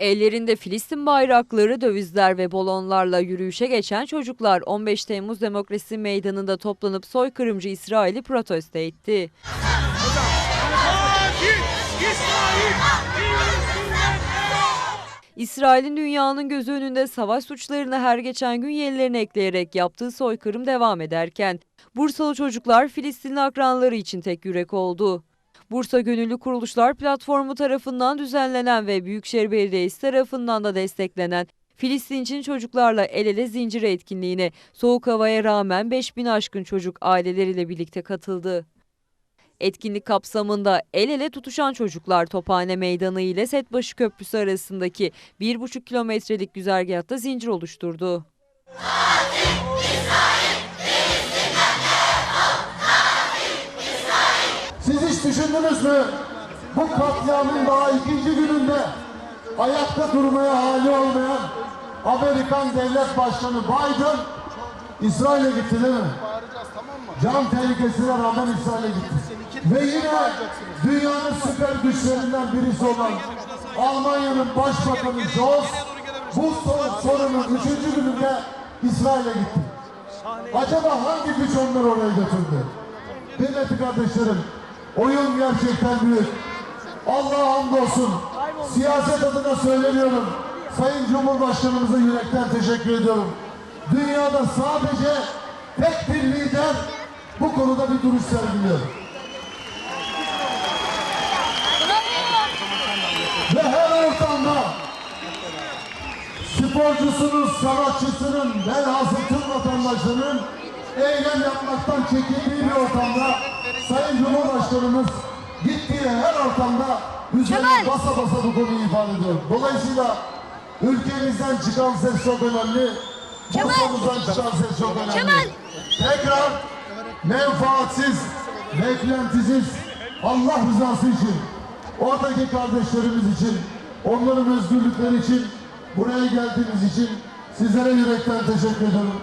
Ellerinde Filistin bayrakları, dövizler ve balonlarla yürüyüşe geçen çocuklar 15 Temmuz Demokrasi Meydanı'nda toplanıp soykırımcı İsrail'i protesto etti. İsrail'in dünyanın gözü önünde savaş suçlarını her geçen gün yenilerine ekleyerek yaptığı soykırım devam ederken Bursalı çocuklar Filistinli akranları için tek yürek oldu. Bursa Gönüllü Kuruluşlar Platformu tarafından düzenlenen ve Büyükşehir Belediyesi tarafından da desteklenen Filistin için çocuklarla el ele zincire etkinliğine soğuk havaya rağmen 5000 aşkın çocuk aileleriyle birlikte katıldı. Etkinlik kapsamında el ele tutuşan çocuklar Tophane Meydanı ile Setbaşı Köprüsü arasındaki 1,5 kilometrelik güzergahta zincir oluşturdu. Siz düşündünüz mü? Bu katliamın daha ikinci gününde ayakta durmaya hali olmayan Amerikan Devlet Başkanı Biden İsrail'e gitti değil mi? Can tehlikesine rağmen İsrail'e gitti. Ve yine dünyanın süper güçlerinden birisi olan Almanya'nın Başbakanı Scholz bu sorunun üçüncü gününde İsrail'e gitti. Acaba hangi güç onları oraya götürdü? Kıymetli kardeşlerim, oyun gerçekten büyük. Allah'a hamdolsun. Siyaset adına söylemiyorum. Sayın Cumhurbaşkanımıza yürekten teşekkür ediyorum. Dünyada sadece tek bir lider bu konuda bir duruş sergiliyor. Ve her ortamda sporcusunun, sanatçısının, velhasıl tüm vatandaşlarının eylem yapmaktan çekindiği bir ortamda Sayın Cumhurbaşkanımız gittiği her ortamda üzerine basa basa bu konuyu ifade ediyor. Dolayısıyla ülkemizden çıkan ses çok önemli. Bursa'mızdan çıkan ses çok önemli. Tekrar menfaatsiz, beklentisiz Allah rızası için, oradaki kardeşlerimiz için, onların özgürlükleri için, buraya geldiğiniz için sizlere yürekten teşekkür ediyorum.